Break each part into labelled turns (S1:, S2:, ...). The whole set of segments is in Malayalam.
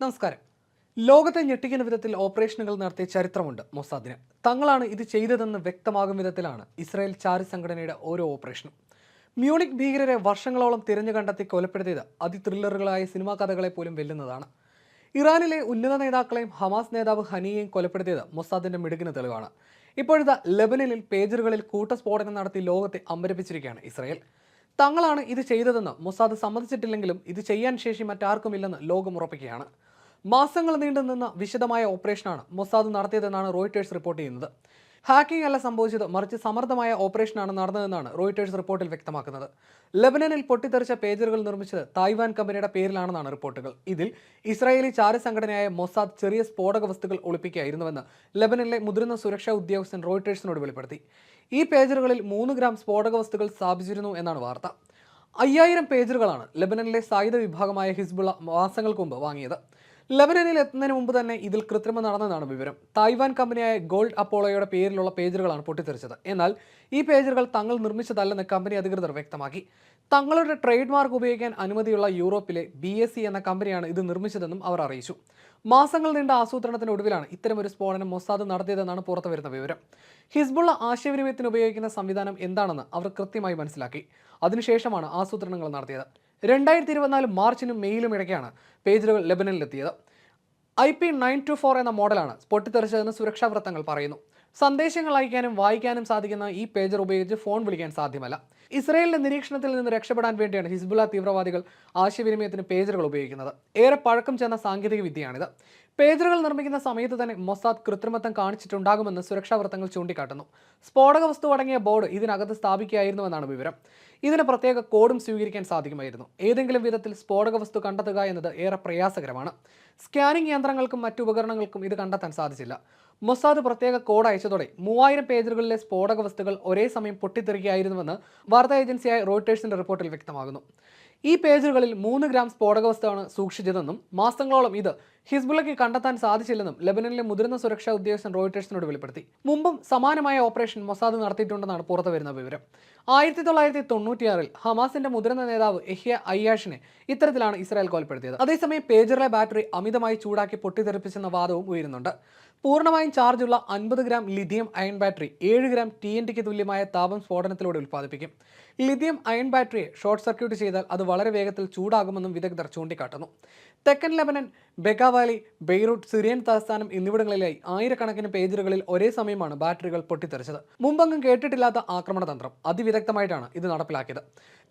S1: നമസ്കാരം. ലോകത്തെ ഞെട്ടിക്കുന്ന വിധത്തിൽ ഓപ്പറേഷനുകൾ നടത്തിയ ചരിത്രമുണ്ട് മൊസാദിന്. തങ്ങളാണ് ഇത് ചെയ്തതെന്ന് വ്യക്തമാകും വിധത്തിലാണ് ഇസ്രായേൽ ചാരി സംഘടനയുടെ ഓരോ ഓപ്പറേഷനും. മ്യൂണിക് ഭീകരരെ വർഷങ്ങളോളം തിരഞ്ഞു കണ്ടെത്തി കൊലപ്പെടുത്തിയത് അതി ത്രില്ലറുകളായ സിനിമാ കഥകളെ പോലും വെല്ലുന്നതാണ്. ഇറാനിലെ ഉന്നത നേതാക്കളെയും ഹമാസ് നേതാവ് ഹനിയെയും കൊലപ്പെടുത്തിയത് മൊസാദിന്റെ മിടുക്കിന് തെളിവാണ്. ഇപ്പോഴത്തെ ലെബനനിൽ പേജറുകളിൽ കൂട്ടസ്ഫോടനം നടത്തി ലോകത്തെ അമ്പരപ്പിച്ചിരിക്കുകയാണ് ഇസ്രായേൽ. തങ്ങളാണ് ഇത് ചെയ്തതെന്ന് മൊസാദ് സമ്മതിച്ചിട്ടില്ലെങ്കിലും ഇത് ചെയ്യാൻ ശേഷി മറ്റാർക്കുമില്ലെന്ന് ലോകം ഉറപ്പിക്കുകയാണ്. മാസങ്ങൾ നീണ്ടുനിന്ന വിശദമായ ഓപ്പറേഷനാണ് മൊസാദ് നടത്തിയതെന്നാണ് റോയിട്ടേഴ്സ് റിപ്പോർട്ട് ചെയ്യുന്നത്. ഹാക്കിംഗ് അല്ല സംഭവിച്ചത് മറിച്ച് സമർത്ഥമായ ഓപ്പറേഷനാണ് നടന്നതെന്നാണ് റോയിട്ടേഴ്സ് റിപ്പോർട്ടിൽ വ്യക്തമാക്കുന്നത്. ലെബനനിൽ പൊട്ടിത്തെറിച്ച പേജറുകൾ നിർമ്മിച്ചത് തായ്വാൻ കമ്പനിയുടെ പേരിലാണെന്നാണ് റിപ്പോർട്ടുകൾ. ഇതിൽ ഇസ്രായേലി ചാര സംഘടനയായ മൊസാദ് ചെറിയ സ്ഫോടക വസ്തുക്കൾ ഒളിപ്പിക്കുകയായിരുന്നുവെന്ന് ലെബനനിലെ മുതിർന്ന സുരക്ഷാ ഉദ്യോഗസ്ഥൻ റോയിട്ടേഴ്സിനോട് വെളിപ്പെടുത്തി. ഈ പേജറുകളിൽ മൂന്ന് ഗ്രാം സ്ഫോടക വസ്തുക്കൾ സ്ഥാപിച്ചിരുന്നു എന്നാണ് വാർത്ത. അയ്യായിരം പേജറുകളാണ് ലെബനനിലെ സായുധ വിഭാഗമായ ഹിസ്ബുള്ള മാസങ്ങൾക്ക് മുമ്പ് വാങ്ങിയത്. ലെബനനിൽ എത്തുന്നതിന് മുമ്പ് തന്നെ ഇതിൽ കൃത്രിമം നടന്നതാണ് വിവരം. തായ്വാൻ കമ്പനിയായ ഗോൾഡ് അപ്പോളോയുടെ പേരിലുള്ള പേജറുകളാണ് പൊട്ടിത്തെറിച്ചത്. എന്നാൽ ഈ പേജറുകൾ തങ്ങൾ നിർമ്മിച്ചതല്ലെന്ന് കമ്പനി അധികൃതർ വ്യക്തമാക്കി. തങ്ങളുടെ ട്രേഡ് മാർക്ക് ഉപയോഗിക്കാൻ അനുമതിയുള്ള യൂറോപ്പിലെ ബി എന്ന കമ്പനിയാണ് ഇത് നിർമ്മിച്ചതെന്നും അവർ അറിയിച്ചു. മാസങ്ങൾ നീണ്ട ആസൂത്രണത്തിന് ഒടുവിലാണ് ഇത്തരമൊരു സ്ഫോടനം മൊസാദ് നടത്തിയതെന്നാണ് പുറത്തു വരുന്ന വിവരം. ഹിസ്ബുള്ള ആശയവിനിമയത്തിന് ഉപയോഗിക്കുന്ന സംവിധാനം എന്താണെന്ന് അവർ കൃത്യമായി മനസ്സിലാക്കി. അതിനുശേഷമാണ് ആസൂത്രണങ്ങൾ നടത്തിയത്. രണ്ടായിരത്തി ഇരുപത്തിനാല് മാർച്ചിനും മെയിലും ഇടയ്ക്കാണ് പേജറുകൾ ലെബനനിലെത്തിയത്. I P nine two four എന്ന മോഡലാണ് പൊട്ടിത്തെറിച്ചതെന്ന് സുരക്ഷാ വൃത്തങ്ങൾ പറയുന്നു. സന്ദേശങ്ങൾ അയക്കാനും വായിക്കാനും സാധിക്കുന്ന ഈ പേജർ ഉപയോഗിച്ച് ഫോൺ വിളിക്കാൻ സാധ്യമല്ല. ഇസ്രയേലിന്റെ നിരീക്ഷണത്തിൽ നിന്ന് രക്ഷപ്പെടാൻ വേണ്ടിയാണ് ഹിസ്ബുള്ള തീവ്രവാദികൾ ആശയവിനിമയത്തിന് പേജറുകൾ ഉപയോഗിക്കുന്നത്. ഏറെ പഴക്കം ചെന്ന സാങ്കേതിക വിദ്യയാണിത്. പേജറുകൾ നിർമ്മിക്കുന്ന സമയത്ത് തന്നെ മൊസാദ് കൃത്രിമത്വം കാണിച്ചിട്ടുണ്ടാകുമെന്ന് സുരക്ഷാ വൃത്തങ്ങൾ ചൂണ്ടിക്കാട്ടുന്നു. സ്ഫോടക വസ്തു അടങ്ങിയ ബോർഡ് ഇതിനകത്ത് സ്ഥാപിക്കുകയായിരുന്നുവെന്നാണ് വിവരം. ഇതിന് പ്രത്യേക കോഡും സ്വീകരിക്കാൻ സാധിക്കുമായിരുന്നു ഏതെങ്കിലും വിധത്തിൽ സ്ഫോടക വസ്തു കണ്ടെത്തുക എന്നത് ഏറെ പ്രയാസകരമാണ്. സ്കാനിംഗ് യന്ത്രങ്ങൾക്കും മറ്റു ഉപകരണങ്ങൾക്കും ഇത് കണ്ടെത്താൻ സാധിച്ചില്ല. മൊസാദ് പ്രത്യേക കോഡ് അയച്ചതോടെ മൂവായിരം പേജുകളിലെ സ്ഫോടക വസ്തുക്കൾ ഒരേ സമയം പൊട്ടിത്തെറിക്കുകയായിരുന്നുവെന്ന് വാർത്താ ഏജൻസിയായ റോയിട്ടേഴ്സിന്റെ റിപ്പോർട്ടിൽ വ്യക്തമാകുന്നു. ഈ പേജുകളിൽ മൂന്ന് ഗ്രാം സ്ഫോടക വസ്തുവാണ് സൂക്ഷിച്ചതെന്നും മാസങ്ങളോളം ഇത് ഹിസ്ബുള്ളയ്ക്ക് കണ്ടെത്താൻ സാധിച്ചില്ലെന്നും ലെബനനിലെ മുതിർന്ന സുരക്ഷാ ഉദ്യോഗസ്ഥൻ റോയിട്ടേഴ്സിനോട് വെളിപ്പെടുത്തി. മുമ്പും സമാനമായ ഓപ്പറേഷൻ മൊസാദ് നടത്തിയിട്ടുണ്ടെന്നാണ് പുറത്തു വരുന്ന വിവരം. ആയിരത്തി തൊള്ളായിരത്തി തൊണ്ണൂറ്റിയാറിൽ ഹമാസിന്റെ മുതിർന്ന നേതാവ് എഹ്യ അയ്യാഷിനെ ഇത്തരത്തിലാണ് ഇസ്രായേൽ കൊലപ്പെടുത്തിയത്. അതേസമയം പേജറിലെ ബാറ്ററി അമിതമായി ചൂടാക്കി പൊട്ടിത്തെറിപ്പിച്ചെന്ന വാദവും ഉയരുന്നുണ്ട്. പൂർണമായും ചാർജുള്ള അൻപത് ഗ്രാം ലിഥിയം അയൺ ബാറ്ററി ഏഴ് ഗ്രാം ടി എൻ ടിക്ക് തുല്യമായ താപം സ്ഫോടനത്തിലൂടെ ഉൽപ്പാദിപ്പിക്കും. ലിഥിയം അയൺ ബാറ്ററിയെ ഷോർട്ട് സർക്യൂട്ട് ചെയ്താൽ അത് വളരെ വേഗത്തിൽ ചൂടാകുമെന്നും വിദഗ്ധർ ചൂണ്ടിക്കാട്ടുന്നു. തെക്കൻ ലെബനൻ ബെഗാവാലി ബെയ്റൂട്ട് സിറിയൻ തലസ്ഥാനം എന്നിവിടങ്ങളിലായി ആയിരക്കണക്കിന് പേജറുകളിൽ ഒരേ സമയമാണ് ബാറ്ററികൾ പൊട്ടിത്തെറിച്ചത്. മുമ്പെങ്ങും കേട്ടിട്ടില്ലാത്ത ആക്രമണതന്ത്രം അതിവിദഗ്ധമായിട്ടാണ് ഇത് നടപ്പിലാക്കിയത്.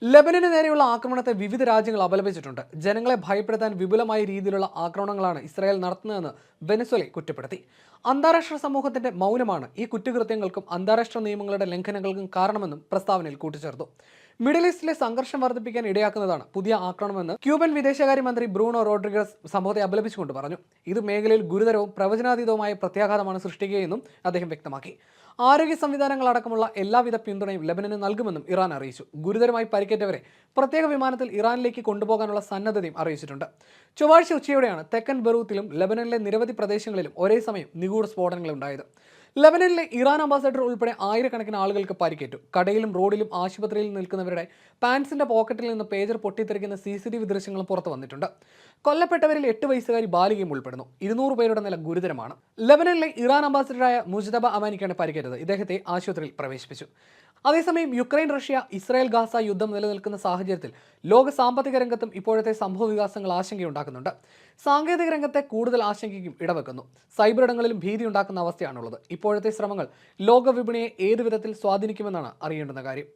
S1: ലെബനന് നേരെയുള്ള ആക്രമണത്തെ വിവിധ രാജ്യങ്ങൾ അപലപിച്ചിട്ടുണ്ട്. ജനങ്ങളെ ഭയപ്പെടുത്താൻ വിപുലമായ രീതിയിലുള്ള ആക്രമണങ്ങളാണ് ഇസ്രായേൽ നടത്തുന്നതെന്ന് വെനസ്വലെ കുറ്റപ്പെടുത്തി. അന്താരാഷ്ട്ര സമൂഹത്തിന്റെ മൗനമാണ് ഈ കുറ്റകൃത്യങ്ങൾക്കും അന്താരാഷ്ട്ര നിയമങ്ങളുടെ ലംഘനങ്ങൾക്കും കാരണമെന്നും പ്രസ്താവനയിൽ കൂട്ടിച്ചേർത്തു. മിഡിൽ ഈസ്റ്റിലെ സംഘർഷം വർദ്ധിപ്പിക്കാൻ ഇടയാക്കുന്നതാണ് പുതിയ ആക്രമണമെന്ന് ക്യൂബൻ വിദേശകാര്യമന്ത്രി ബ്രൂണോ റോഡ്രിഗസ് സംഭവത്തെ അപലപിച്ചുകൊണ്ട് പറഞ്ഞു. ഇത് മേഖലയിൽ ഗുരുതരവും പ്രവചനാതീതവുമായ പ്രത്യാഘാതമാണ് സൃഷ്ടിക്കുകയെന്നും അദ്ദേഹം വ്യക്തമാക്കി. ആരോഗ്യ സംവിധാനങ്ങൾ അടക്കമുള്ള എല്ലാവിധ പിന്തുണയും ലബനന് നൽകുമെന്നും ഇറാൻ അറിയിച്ചു. ഗുരുതരമായി പരിക്കേറ്റവരെ പ്രത്യേക വിമാനത്തിൽ ഇറാനിലേക്ക് കൊണ്ടുപോകാനുള്ള സന്നദ്ധതയും അറിയിച്ചിട്ടുണ്ട്. ചൊവ്വാഴ്ച ഉച്ചയോടെയാണ് തെക്കൻ ബെറൂത്തിലും ലബനനിലെ നിരവധി പ്രദേശങ്ങളിലും ഒരേ സമയം നിഗൂഢ സ്ഫോടനങ്ങൾ ഉണ്ടായത് ലബനനിലെ ഇറാൻ അംബാസഡർ ഉൾപ്പെടെ ആയിരക്കണക്കിന് ആളുകൾക്ക് പരിക്കേറ്റു. കടയിലും റോഡിലും ആശുപത്രിയിൽ നിൽക്കുന്നവരുടെ പാൻസിന്റെ പോക്കറ്റിൽ നിന്ന് പേജർ പൊട്ടിത്തെറിക്കുന്ന സി സി ടി വി ദൃശ്യങ്ങളും പുറത്തു വന്നിട്ടുണ്ട്. കൊല്ലപ്പെട്ടവരിൽ എട്ട് വയസ്സുകാരി ബാലികയും ഉൾപ്പെടുന്നു. ഇരുന്നൂറ് പേരുടെ നില ഗുരുതരമാണ്. ലബനനിലെ ഇറാൻ അംബാസഡറായ മുജതബ അമാനിക്കാണ് പരിക്കേറ്റത്. ഇദ്ദേഹത്തെ ആശുപത്രിയിൽ പ്രവേശിപ്പിച്ചു. അതേസമയം യുക്രൈൻ റഷ്യ ഇസ്രായേൽ ഗാസ യുദ്ധം നിലനിൽക്കുന്ന സാഹചര്യത്തിൽ ലോക സാമ്പത്തിക രംഗത്തും ഇപ്പോഴത്തെ സംഭവ വികാസങ്ങൾ ആശങ്കയുണ്ടാക്കുന്നുണ്ട്. സാങ്കേതിക രംഗത്തെ കൂടുതൽ ആശങ്കയ്ക്കും ഇടവെക്കുന്നു. സൈബർ ഇടങ്ങളിലും ഭീതി ഉണ്ടാക്കുന്ന അവസ്ഥയാണുള്ളത്. ഇപ്പോഴത്തെ ശ്രമങ്ങൾ ലോക വിപണിയെ ഏതു വിധത്തിൽ സ്വാധീനിക്കുമെന്നാണ് അറിയേണ്ടുന്ന കാര്യം.